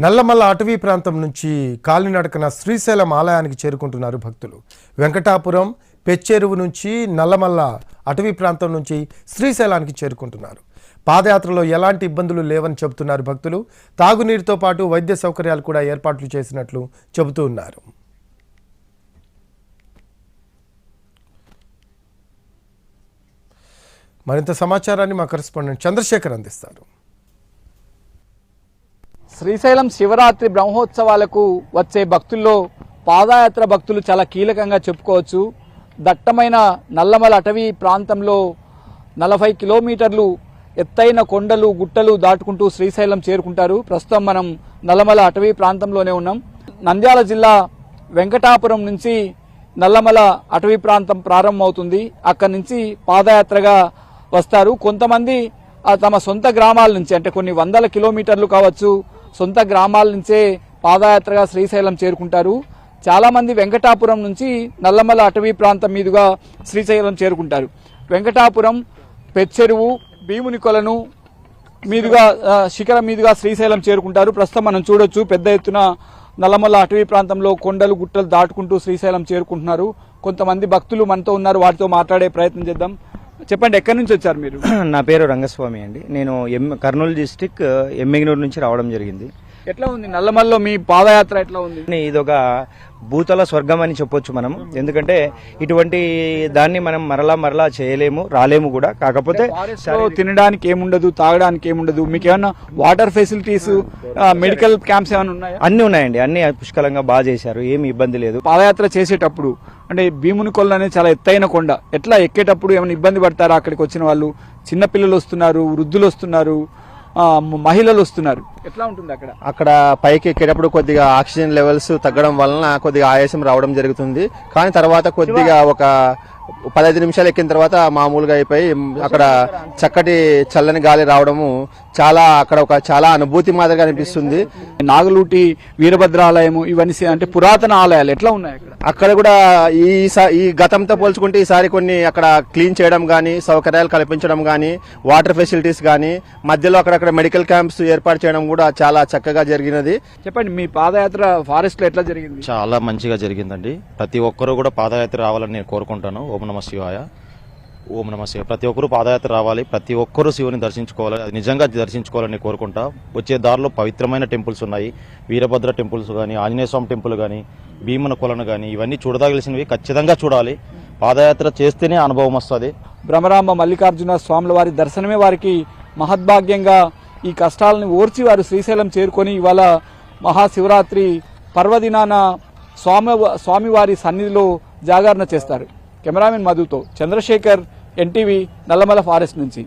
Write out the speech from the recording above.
నల్లమల్ల అటవీ ప్రాంతం నుంచి కాలినడకన శ్రీశైలం ఆలయానికి చేరుకుంటున్నారు భక్తులు. వెంకటాపురం పెచ్చెరువు నుంచి నల్లమల్ల అటవీ ప్రాంతం నుంచి శ్రీశైలానికి చేరుకుంటున్నారు. పాదయాత్రలో ఎలాంటి ఇబ్బందులు లేవని చెబుతున్నారు భక్తులు. తాగునీరుతో పాటు వైద్య సౌకర్యాలు కూడా ఏర్పాట్లు చేసినట్లు చెబుతూ ఉన్నారు. మరింత సమాచారాన్ని మా కరెస్పాండెంట్ చంద్రశేఖర్ అందిస్తారు. శ్రీశైలం శివరాత్రి బ్రహ్మోత్సవాలకు వచ్చే భక్తుల్లో పాదయాత్ర భక్తులు చాలా కీలకంగా చెప్పుకోవచ్చు. దట్టమైన నల్లమల అటవీ ప్రాంతంలో నలభై కిలోమీటర్లు ఎత్తైన కొండలు గుట్టలు దాటుకుంటూ శ్రీశైలం చేరుకుంటారు. ప్రస్తుతం మనం నల్లమల అటవీ ప్రాంతంలోనే ఉన్నాం. నంద్యాల జిల్లా వెంకటాపురం నుంచి నల్లమల అటవీ ప్రాంతం ప్రారంభమవుతుంది. అక్కడి నుంచి పాదయాత్రగా వస్తారు. కొంతమంది తమ సొంత గ్రామాల నుంచి అంటే కొన్ని వందల కిలోమీటర్లు కావచ్చు సొంత గ్రామాల నుంచే పాదయాత్రగా శ్రీశైలం చేరుకుంటారు. చాలామంది వెంకటాపురం నుంచి నల్లమల అటవీ ప్రాంతం మీదుగా శ్రీశైలం చేరుకుంటారు. వెంకటాపురం పెచ్చెరువు భీముని కొలను మీదుగా శిఖరం మీదుగా శ్రీశైలం చేరుకుంటారు. ప్రస్తుతం మనం చూడొచ్చు పెద్ద ఎత్తున నల్లమల్ల అటవీ ప్రాంతంలో కొండలు గుట్టలు దాటుకుంటూ శ్రీశైలం చేరుకుంటున్నారు. కొంతమంది భక్తులు మనతో ఉన్నారు వాటితో మాట్లాడే ప్రయత్నం చేద్దాం. చెప్పండి ఎక్కడి నుంచి వచ్చారు మీరు? నా పేరు రంగస్వామి అండి. నేను ఎం కర్నూలు డిస్టిక్ ఎమ్మిగినూరు నుంచి రావడం జరిగింది. ఎట్లా ఉంది? నల్లమల్లో మీ పాదయాత్ర ఎట్లా ఉంది? ఇదొక భూతల స్వర్గం అని చెప్పొచ్చు మనం. ఎందుకంటే ఇటువంటి దాన్ని మనం మరలా మరలా చేయలేము రాలేము కూడా. కాకపోతే తినడానికి ఏముండదు తాగడానికి ఏముండదు మీకు ఏమన్నా వాటర్ ఫెసిలిటీస్ మెడికల్ క్యాంప్స్ ఏమైనా ఉన్నాయా? అన్ని ఉన్నాయండి. అన్ని పుష్కలంగా బాగా చేశారు. ఏమి ఇబ్బంది లేదు. పాదయాత్ర చేసేటప్పుడు అంటే భీముని కొలను అనేది చాలా ఎత్తైన కొండ. ఎట్లా ఎక్కేటప్పుడు ఏమైనా ఇబ్బంది పడతారా? అక్కడికి వచ్చిన వాళ్ళు చిన్న పిల్లలు వస్తున్నారు వృద్ధులు వస్తున్నారు మహిళలు వస్తున్నారు. ఎట్లా ఉంటుంది అక్కడ? అక్కడ పైకి ఎక్కేటప్పుడు కొద్దిగా ఆక్సిజన్ లెవెల్స్ తగ్గడం వలన కొద్దిగా ఆయాసం రావడం జరుగుతుంది. కానీ తర్వాత కొద్దిగా ఒక పదహైదు నిమిషాలు ఎక్కిన తర్వాత మామూలుగా అయిపోయి అక్కడ చక్కటి చల్లని గాలి రావడము చాలా అక్కడ ఒక చాలా అనుభూతి మాదిరిగా అనిపిస్తుంది. నాగలూటి వీరభద్ర ఆలయము ఇవన్నీ అంటే పురాతన ఆలయాలు ఎట్లా ఉన్నాయి అక్కడ? అక్కడ కూడా ఈ సా- ఈ గతంతో పోల్చుకుంటే ఈసారి కొన్ని అక్కడ క్లీన్ చేయడం కానీ సౌకర్యాలు కల్పించడం కానీ వాటర్ ఫెసిలిటీస్ కానీ మధ్యలో అక్కడక్కడ మెడికల్ క్యాంప్స్ ఏర్పాటు చేయడం కూడా చాలా చక్కగా జరిగినది. చెప్పండి మీ పాదయాత్ర ఫారెస్ట్లో ఎట్లా జరిగింది? చాలా మంచిగా జరిగిందండి. ప్రతి ఒక్కరూ కూడా పాదయాత్ర రావాలని నేను కోరుకుంటాను. ఓం నమ శివాయ. ఓం నమ శివాయ. ప్రతి ఒక్కరూ పాదయాత్ర రావాలి. ప్రతి ఒక్కరూ శివుని దర్శించుకోవాలి. అది నిజంగా దర్శించుకోవాలని కోరుకుంటా. వచ్చే దారిలో పవిత్రమైన టెంపుల్స్ ఉన్నాయి. వీరభద్ర టెంపుల్స్ కానీ ఆంజనేయ స్వామి టెంపుల్ కానీ భీమన కొలను కానీ ఇవన్నీ చూడదగిలిసినవి ఖచ్చితంగా చూడాలి. పాదయాత్ర చేస్తేనే అనుభవం వస్తుంది. భ్రమరాంబ మల్లికార్జున స్వాముల వారి దర్శనమే వారికి మహద్భాగ్యంగా ఈ కష్టాలను ఓర్చి వారు శ్రీశైలం చేరుకొని ఇవాళ మహాశివరాత్రి పర్వదినాన స్వామి స్వామివారి సన్నిధిలో జాగరణ చేస్తారు. కెమెరామెన్ మధుతో చంద్రశేఖర్ ఎన్టీవీ నల్లమల ఫారెస్ట్ నుంచి.